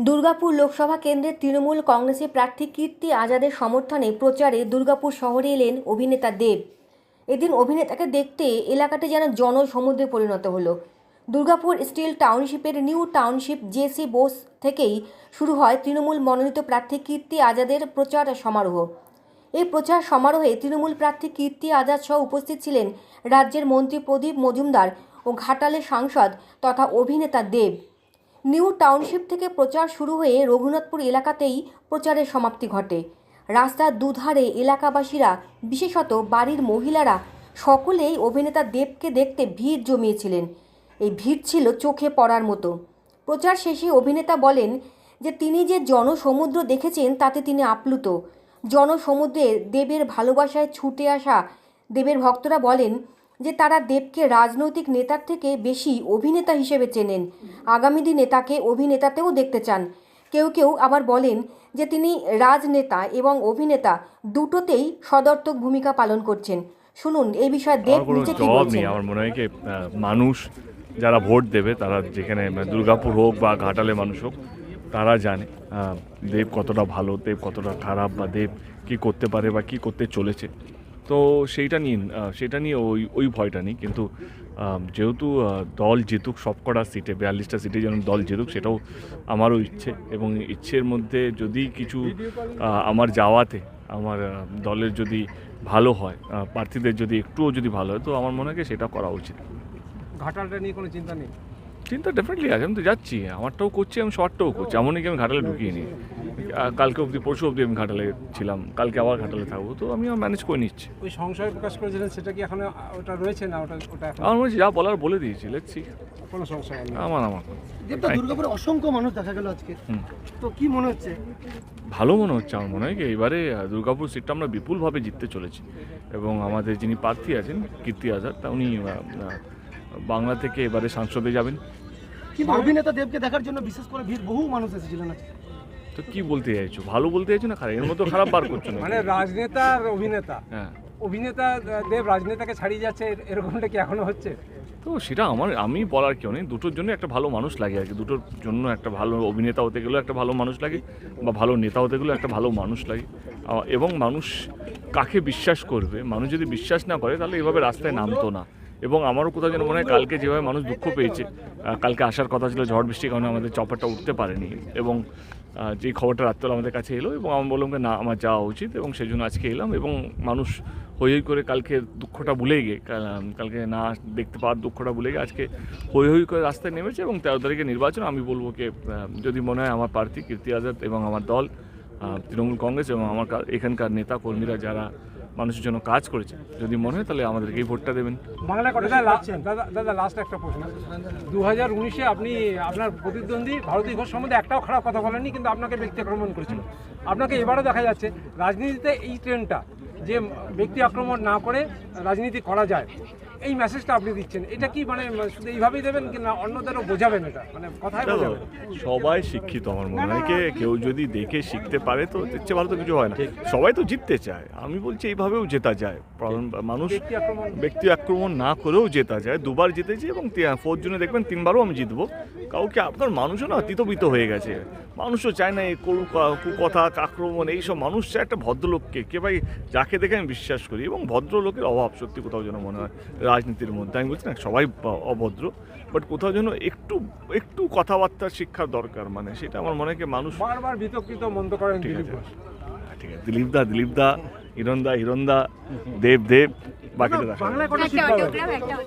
দুর্গাপুর লোকসভা কেন্দ্রের তৃণমূল কংগ্রেসের প্রার্থী কীর্তি আজাদের সমর্থনে প্রচারে দুর্গাপুর শহরে এলেন অভিনেতা দেব। এদিন অভিনেতাকে দেখতে এলাকাটি যেন জনসমুদ্রে পরিণত হলো। Durgapur steel টাউনশিপের new township J C Bose থেকেই শুরু হয় তৃণমূল মনোনীত প্রার্থী কীর্তি আজাদের প্রচার সমারোহ। এই প্রচার সমারোহে তৃণমূল প্রার্থী কীর্তি আজাদ সহ উপস্থিত ছিলেন রাজ্যের মন্ত্রী প্রদীপ মজুমদার ও ঘাটালের সাংসদ তথা অভিনেতা দেব। নিউ টাউনশিপ থেকে প্রচার শুরু হয়ে রঘুনাথপুর এলাকাতেই প্রচারের সমাপ্তি ঘটে। রাস্তার দুধারে এলাকাবাসীরা, বিশেষত বাড়ির মহিলারা, সকলেই অভিনেতা দেবকে দেখতে ভিড় জমিয়েছিলেন। এই ভিড় ছিল চোখে পড়ার মতো। প্রচার শেষে অভিনেতা বলেন যে, তিনি যে জনসমুদ্র দেখেছেন, তাতে তিনি আপ্লুত। জনসমুদ্রে দেবের ভালোবাসায় ছুটে আসা দেবের ভক্তরা বলেন যে তারা দেবকে রাজনৈতিক নেতার থেকে বেশি অভিনেতা হিসেবে চেনেন। আগামী দিনে তাকে অভিনেতাতেও দেখতে চান। কেউ কেউ আবার বলেন যে তিনি রাজনেতা এবং অভিনেতা দুটোতেই সদর্থক ভূমিকা পালন করছেন। শুনুন এই বিষয়ে দেব আমার নিচে কি জবাব বলছেন? নেই। আমার মনে হয় কি মানুষ যারা ভোট দেবে তারা যেখানে দুর্গাপুর হোক বা ঘাটালে মানুষ হোক তারা জানে দেব কতটা ভালো দেব কতটা খারাপ বা দেব কি করতে পারে বা কি করতে চলেছে। তো সেইটা নিয়ে সেটা নিয়ে ওই ওই ভয়টা নেই। কিন্তু যেহেতু দল জিতুক সবকটা সিটে বিয়াল্লিশটা সিটে যেন দল জিতুক সেটাও আমারও ইচ্ছে। এবং ইচ্ছের মধ্যে যদি কিছু আমার যাওয়াতে আমার দলের যদি ভালো হয় প্রার্থীদের যদি একটুও যদি ভালো হয় তো আমার মনে হয় সেটা করা উচিত। ঘাটালটা নিয়ে কোনো চিন্তা নেই? চিন্তা ডেফিনেটলি আছে আমি তো যাচ্ছি আমারটাও করছি আমি শর্টটাও করছি এমনই কি আমি ঘাটালে ঢুকিয়ে নিই। কালকে অবধি পরশু অবধি আমি ঘাটালে ছিলাম। কালকে আবার ঘাটালে থাকব। তো আমি ম্যানেজ করে নিচ্ছি। ওই সংশয় প্রকাশ করেছিলেন সেটা কি এখনও ওটা রয়েছে না ওটা ওটা আমার মনে হচ্ছে যা বলার বলে দিয়েছি লেটসি কোনো সংশয় নেই। আমার আমার। দেবদা দুর্গাপুরে অসংখ্য মানুষ দেখা গেল আজকে। তো কি মনে হচ্ছে? ভালো মনে হচ্ছে আমার মনে হয় কি এবারে দুর্গাপুর সিটটা আমরা বিপুলভাবে জিততে চলেছি। এবং আমাদের যিনি প্রার্থী আছেন কীর্তি আজাদ তা উনি বাংলা থেকে এবারে সংসদে যাবেন। কিন্তু অভিনেতা দেবকে দেখার জন্য বিশেষ করে ভিড় বহু মানুষ এসেছিলেন আজকে। তো কি বলতে চাইছো? ভালো বলতে চাইছো না খারাপ? এর মধ্যে খারাপ বার করছ না মানে রাজনেতা আর অভিনেতা। হ্যাঁ। অভিনেতা দেব রাজনেতাকে ছাড়িয়ে যাচ্ছে এরকমটা কি এখনও হচ্ছে? তো সেটা আমার আমি বলার কেউ নেই। দুটোর জন্য একটা ভালো মানুষ লাগে আর কি। দুটোর জন্য একটা ভালো অভিনেতা হতে গেলেও একটা ভালো মানুষ লাগে বা ভালো নেতা হতে গেলেও একটা ভালো মানুষ লাগে। এবং মানুষ কাকে বিশ্বাস করবে? মানুষ যদি বিশ্বাস না করে তাহলে এভাবে রাস্তায় নামতো না। এবং আমারও কোথাও যেন মনে হয় কালকে যেভাবে মানুষ দুঃখ পেয়েছে কালকে আসার কথা ছিল, ঝড় বৃষ্টির কারণে আমাদের চপারটা উঠতে পারেনি এবং যেই খবরটা রাত্রে আমাদের কাছে এলো এবং আমি বললাম যে, না, আমার যাওয়া উচিত। এবং সেই জন্য আজকে এলাম এবং মানুষ হই হই করে কালকে দুঃখটা ভুলে গিয়ে কালকে না দেখতে পাওয়ার দুঃখটা ভুলে গিয়ে আজকে হই হই করে রাস্তায় নেমেছে এবং তেরো তারিখে নির্বাচন। আমি বলব কি যদি মনে হয় আমার প্রার্থী কীর্তি আজাদ এবং আমার দল তৃণমূল কংগ্রেস এবং আমার এখানকার নেতা কর্মীরা যারা মানুষের জন্য কাজ করেছে। যদি মনে হয় তাহলে আমাদেরকেই ভোটটা দেবেন। বাংলা দাদা দাদা লাস্ট একটা প্রশ্ন। দু হাজার উনিশে আপনি আপনার প্রতিদ্বন্দ্বী ভারতী ঘোষ সম্বন্ধে একটাও খারাপ কথা বলেননি, কিন্তু আপনাকে ব্যক্তি আক্রমণ করেছিল। আপনাকে এবারও দেখা যাচ্ছে, রাজনীতিতে এই ট্রেনটা যে ব্যক্তি আক্রমণ না করে রাজনীতি করা যায় এই মেসেজটা আপনি দিচ্ছেন। এটা কি মানে শুধু এইভাবেই দেবেন কি না অন্যদেরও বোঝাবেন এটা? মানে কথায় দেখো, বোঝাবেন? সবাই শিক্ষিত আমার মনে হয় কে? কেউ যদি দেখে শিখতে পারে তো দেখছে ভালো তো কিছু হয় না। সবাই তো জিততে চায়। আমি বলছি এইভাবেও জেতা যায়। মানুষ ব্যক্তি আক্রমণ। না করেও জেতা যায়। দুবার জিতেছি এবং ফোর জনে দেখবেন তিনবারও আমি জিতবো। কাউকে আপনার মানুষও না তিতবিত হয়ে গেছে। মানুষও চায় না এই কুকথা আক্রমণ এইসব মানুষ চায় একটা ভদ্রলোককে কে ভাই যাকে দেখে আমি বিশ্বাস করি এবং ভদ্রলোকের অভাব সত্যি কোথাও যেন মনে হয় রাজনীতির মধ্যে। আমি বলছি না সবাই অভদ্র বাট কোথাও যেন একটু একটু কথাবার্তার শিক্ষার দরকার মানে সেটা আমার মনে হয় মানুষ বারবার বিতর্কিত মন্দ করেন ঠিক আছে। হ্যাঁ, ঠিক আছে। দিলীপ দা দিলীপ দা হিরণ দা হিরণ দা দেব দেব বাকিটা